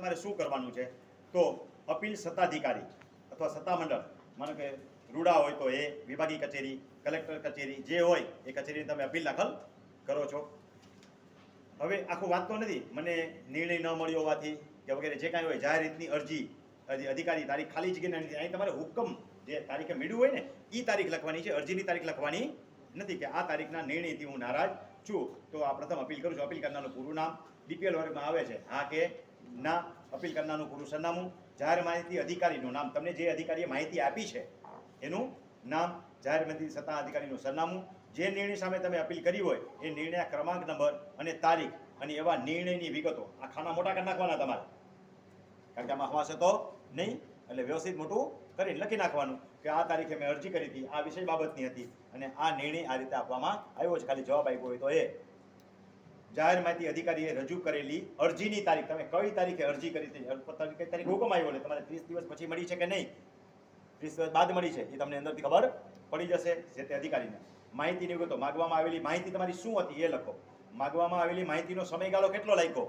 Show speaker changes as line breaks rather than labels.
તમારે શું કરવાનું છે? તો અપીલ સત્તાધિકારી અથવા સત્તામંડળ, માનો કે રૂડા હોય તો એ વિભાગીય કચેરી, કલેક્ટર કચેરી જે હોય એ કચેરીને તમે અપીલ દાખલ કરો છો. હવે આખું તો નથી, મને નિર્ણય ન મળ્યો હોવાથી કે વગેરે જે કાંઈ હોય જાહેર રીતની અરજી અધિકારી તારીખ ખાલી જગ્યાની નથી, અહીં તમારે હુકમ જે તારીખે મળ્યું હોય ને એ તારીખ લખવાની છે, અરજીની તારીખ લખવાની નથી કે આ તારીખના નિર્ણયથી હું નારાજ છું. તો આ પ્રથમ અપીલ કરું છું, અપીલ કરનારનું પૂરું નામ ડીપીએલ વર્ગમાં આવે છે. હા કે ના અપીલ કરનારનું પૂરું સરનામું. જાહેર માહિતી અધિકારીનું નામ. તમને જે અધિકારીએ માહિતી આપી છે, એનું નામ જાહેર માહિતી સત્તા અધિકારીનું સરનામું. જે નિર્ણય સામે તમે અપીલ કરી હોય, એ નિર્ણય ક્રમાંક નંબર અને તારીખ અને એવા નિર્ણયની વિગતો આ ખાના મોટા કરી નાખવાના તમારે. કારણ કે આમાં હવાશે તો નહીં, એટલે વ્યવસ્થિત મોટું કરીને લખી નાખવાનું કે આ તારીખે મેં અરજી કરી હતી, આ વિષય બાબતની હતી અને આ નિર્ણય આ રીતે આપવામાં આવ્યો છે. ખાલી જવાબ આપ્યો હોય તો એ જાહેર માહિતી અધિકારીએ રજૂ કરેલી અરજીની તારીખ, તમે કઈ તારીખે અરજી કરી હતી? કઈ તારીખ હુકમ આવ્યો એટલે તમારે ત્રીસ દિવસ પછી મળી છે કે નહીં? ત્રીસ દિવસ બાદ મળી છે, એ તમને અંદરથી ખબર પડી જશે જે તે અધિકારીને. માહિતીની વિગતો માગવામાં આવેલી માહિતી તમારી શું હતી એ લખો. માગવામાં આવેલી માહિતીનો સમયગાળો કેટલો લાગ્યો?